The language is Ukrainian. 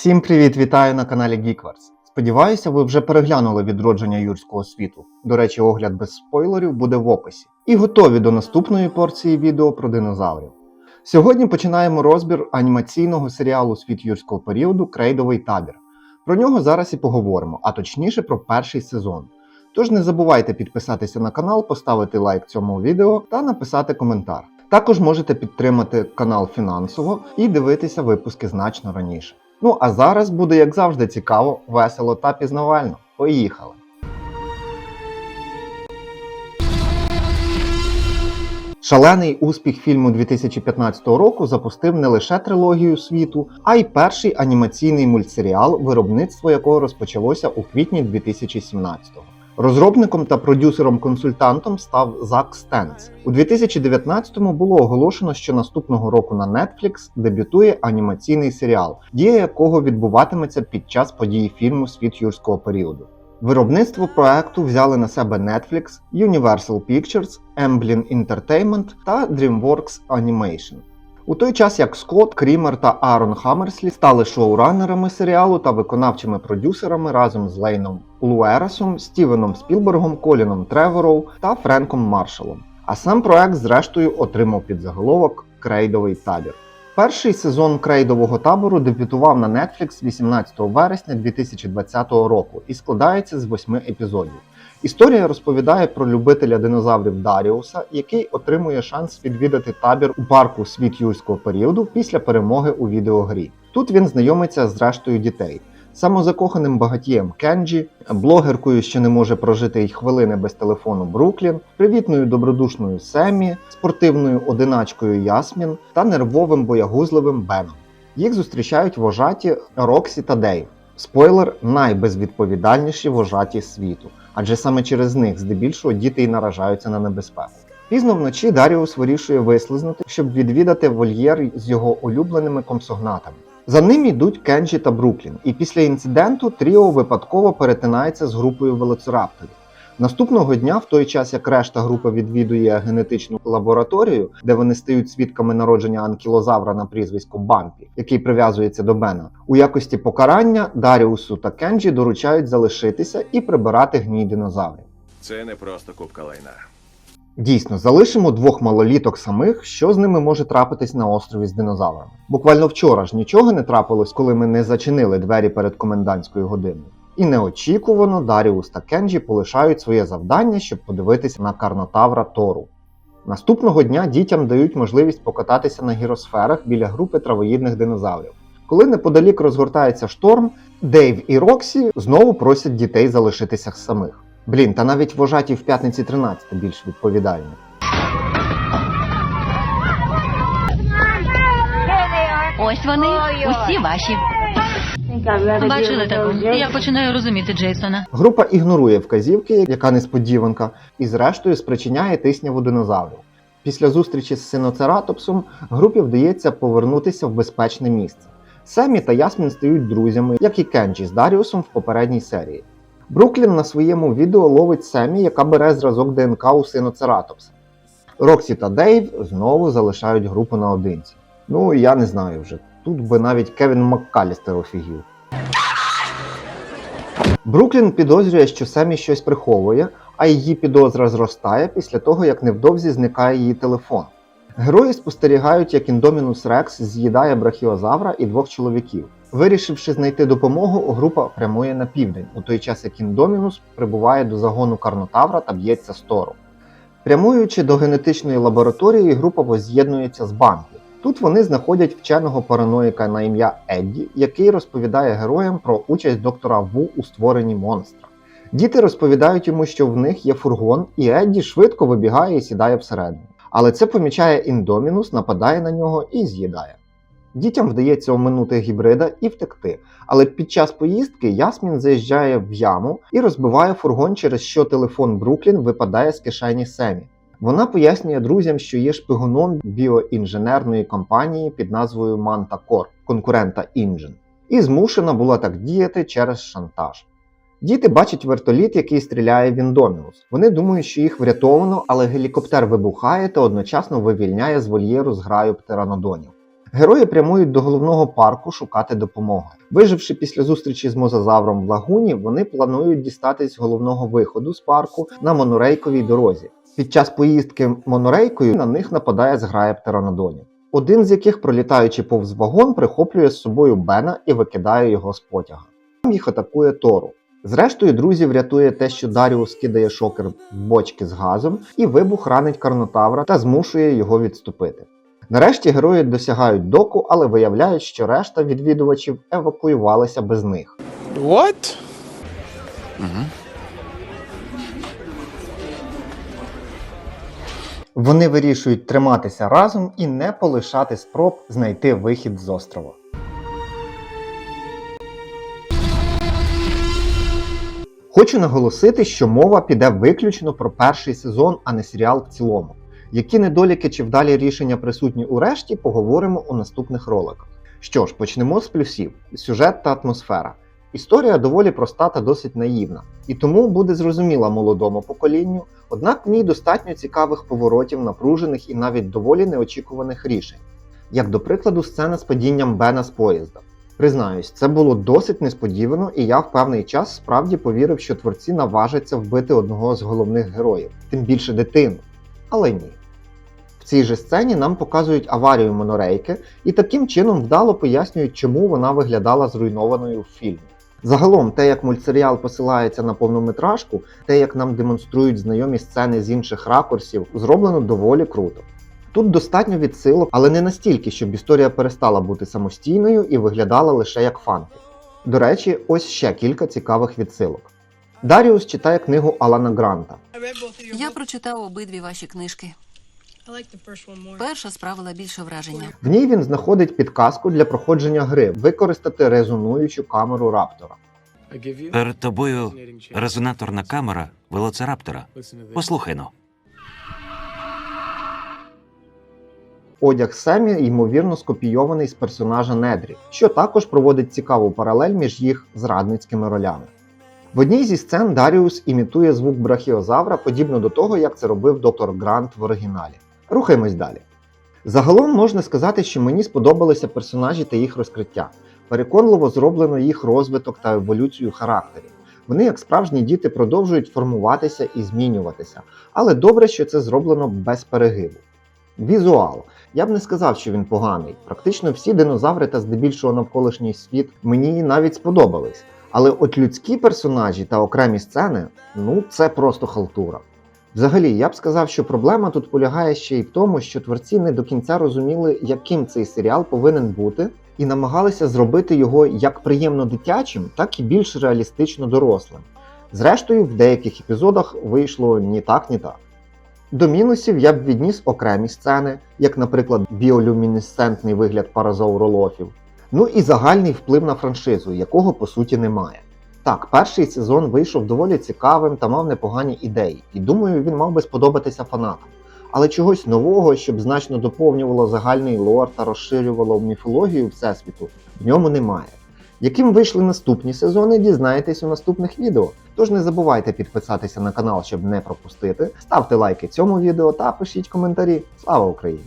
Всім привіт, вітаю на каналі Geekverse. Сподіваюся, ви вже переглянули відродження юрського світу. До речі, огляд без спойлерів буде в описі. І готові до наступної порції відео про динозаврів. Сьогодні починаємо розбір анімаційного серіалу Світ юрського періоду Крейдовий табір. Про нього зараз і поговоримо, а точніше про перший сезон. Тож не забувайте підписатися на канал, поставити лайк цьому відео та написати коментар. Також можете підтримати канал фінансово і дивитися випуски значно раніше. Ну а зараз буде, як завжди, цікаво, весело та пізнавально. Поїхали! Шалений успіх фільму 2015 року запустив не лише трилогію світу, а й перший анімаційний мультсеріал, виробництво якого розпочалося у квітні 2017-го. Розробником та продюсером-консультантом став Зак Стенц. У 2019-му було оголошено, що наступного року на Netflix дебютує анімаційний серіал, дія якого відбуватиметься під час подій фільму Світ юрського періоду. Виробництво проекту взяли на себе Netflix, Universal Pictures, Amblin Entertainment та DreamWorks Animation. У той час як Скотт, Крімер та Арон Хаммерслі стали шоуранерами серіалу та виконавчими продюсерами разом з Лейном Луерасом, Стівеном Спілбергом, Коліном Тревороу та Френком Маршалом. А сам проект, зрештою, отримав підзаголовок Крейдовий табір. Перший сезон крейдового табору дебютував на Netflix 18 вересня 2020 року і складається з восьми епізодів. Історія розповідає про любителя динозаврів Даріуса, який отримує шанс відвідати табір у парку світ юрського періоду після перемоги у відеогрі. Тут він знайомиться з рештою дітей. Самозакоханим багатієм Кенджі, блогеркою, що не може прожити й хвилини без телефону Бруклін, привітною добродушною Семі, спортивною одиначкою Ясмін та нервовим боягузливим Беном. Їх зустрічають вожаті Роксі та Дейв. Спойлер найбезвідповідальніші вожаті світу, адже саме через них здебільшого діти й наражаються на небезпеку. Пізно вночі Даріус вирішує вислизнути, щоб відвідати вольєр з його улюбленими комсогнатами. За ним йдуть Кенджі та Бруклін, і після інциденту Тріо випадково перетинається з групою велоцирапторів. Наступного дня, в той час як решта групи відвідує генетичну лабораторію, де вони стають свідками народження анкілозавра на прізвисько Бампі, який прив'язується до Бена, у якості покарання Даріусу та Кенджі доручають залишитися і прибирати гній динозаврів. Це не просто кубка лайна. Дійсно, залишимо двох малоліток самих, що з ними може трапитись на острові з динозаврами. Буквально вчора ж нічого не трапилось, коли ми не зачинили двері перед комендантською годиною. І неочікувано Даріус та Кенджі полишають своє завдання, щоб подивитися на карнотавра Тору. Наступного дня дітям дають можливість покататися на гіросферах біля групи травоїдних динозаврів. Коли неподалік розгортається шторм, Дейв і Роксі знову просять дітей залишитися самих. Блін, та навіть вожаті в п'ятниці 13 більш відповідальні. Ось вони, усі ваші. Бачили таку. Я починаю розуміти Джейсона. Група ігнорує вказівки, яка несподіванка, і зрештою спричиняє тисняву динозаврів. Після зустрічі з синоцератопсом групі вдається повернутися в безпечне місце. Семі та Ясмін стають друзями, як і Кенджі з Даріусом в попередній серії. Бруклін на своєму відео ловить Семі, яка бере зразок ДНК у синоцератопса. Роксі та Дейв знову залишають групу наодинці. Ну, я не знаю вже. Тут би навіть Кевін Маккалістер офігів. Бруклін підозрює, що Семі щось приховує, а її підозра зростає після того, як невдовзі зникає її телефон. Герої спостерігають, як Індомінус Рекс з'їдає брахіозавра і двох чоловіків. Вирішивши знайти допомогу, група прямує на південь, у той час як Індомінус прибуває до загону Карнотавра та б'ється з Тору. Прямуючи до генетичної лабораторії, група воз'єднується з Бампі. Тут вони знаходять вченого параноїка на ім'я Едді, який розповідає героям про участь доктора Ву у створенні монстра. Діти розповідають йому, що в них є фургон, і Едді швидко вибігає і сідає всередину. Але це помічає індомінус, нападає на нього і з'їдає. Дітям вдається оминути гібрида і втекти, але під час поїздки Ясмін заїжджає в яму і розбиває фургон, через що телефон Бруклін випадає з кишені Семі. Вона пояснює друзям, що є шпигуном біоінженерної компанії під назвою Manta Corp, конкурента Ingen, і змушена була так діяти через шантаж. Діти бачать вертоліт, який стріляє в Індомінус. Вони думають, що їх врятовано, але гелікоптер вибухає та одночасно вивільняє з вольєру зграю птеранодонів. Герої прямують до головного парку шукати допомоги. Виживши після зустрічі з мозазавром в лагуні, вони планують дістатись головного виходу з парку на монорейковій дорозі. Під час поїздки монорейкою на них нападає зграя птеранодонів. Один з яких, пролітаючи повз вагон, прихоплює з собою Бена і викидає його з потяга. Там їх атакує Тору. Зрештою, друзів рятує те, що Даріус кидає шокер в бочки з газом, і вибух ранить Карнотавра та змушує його відступити. Нарешті герої досягають доку, але виявляють, що решта відвідувачів евакуювалися без них. What? Вони вирішують триматися разом і не полишати спроб знайти вихід з острова. Хочу наголосити, що мова піде виключно про перший сезон, а не серіал в цілому. Які недоліки чи вдалі рішення присутні у решті, поговоримо у наступних роликах. Що ж, почнемо з плюсів: сюжет та атмосфера. Історія доволі проста та досить наївна, і тому буде зрозуміла молодому поколінню, однак в ній достатньо цікавих поворотів, напружених і навіть доволі неочікуваних рішень, як до прикладу, сцена з падінням Бена з поїзда. Признаюсь, це було досить несподівано, і я в певний час справді повірив, що творці наважаться вбити одного з головних героїв, тим більше дитину. Але ні. В цій же сцені нам показують аварію монорейки і таким чином вдало пояснюють, чому вона виглядала зруйнованою в фільмі. Загалом, те, як мультсеріал посилається на повнометражку, те, як нам демонструють знайомі сцени з інших ракурсів, зроблено доволі круто. Тут достатньо відсилок, але не настільки, щоб історія перестала бути самостійною і виглядала лише як фанки. До речі, ось ще кілька цікавих відсилок. Даріус читає книгу Алана Гранта. Я прочитав обидві ваші книжки. Перша справила більше враження. В ній він знаходить підказку для проходження гри використати резонуючу камеру раптора. Перед тобою резонаторна камера велоцираптора. Послухай ну. Одяг Семі ймовірно скопійований з персонажа Недрі, що також проводить цікаву паралель між їх зрадницькими ролями. В одній зі сцен Даріус імітує звук брахіозавра подібно до того, як це робив доктор Грант в оригіналі. Рухаємось далі. Загалом можна сказати, що мені сподобалися персонажі та їх розкриття. Переконливо зроблено їх розвиток та еволюцію характерів. Вони, як справжні діти, продовжують формуватися і змінюватися, але добре, що це зроблено без перегибу. Візуал. Я б не сказав, що він поганий. Практично всі динозаври та здебільшого навколишній світ мені навіть сподобались. Але от людські персонажі та окремі сцени ну це просто халтура. Взагалі, я б сказав, що проблема тут полягає ще й в тому, що творці не до кінця розуміли, яким цей серіал повинен бути, і намагалися зробити його як приємно дитячим, так і більш реалістично дорослим. Зрештою, в деяких епізодах вийшло ні так, ні так. До мінусів я б відніс окремі сцени, як, наприклад, біолюмінесцентний вигляд паразауролофів, ну і загальний вплив на франшизу, якого по суті немає. Так, перший сезон вийшов доволі цікавим та мав непогані ідеї, і думаю, він мав би сподобатися фанатам. Але чогось нового, щоб значно доповнювало загальний лор та розширювало міфологію Всесвіту, в ньому немає. Яким вийшли наступні сезони, дізнаєтесь у наступних відео. Тож не забувайте підписатися на канал, щоб не пропустити. Ставте лайки цьому відео та пишіть коментарі. Слава Україні!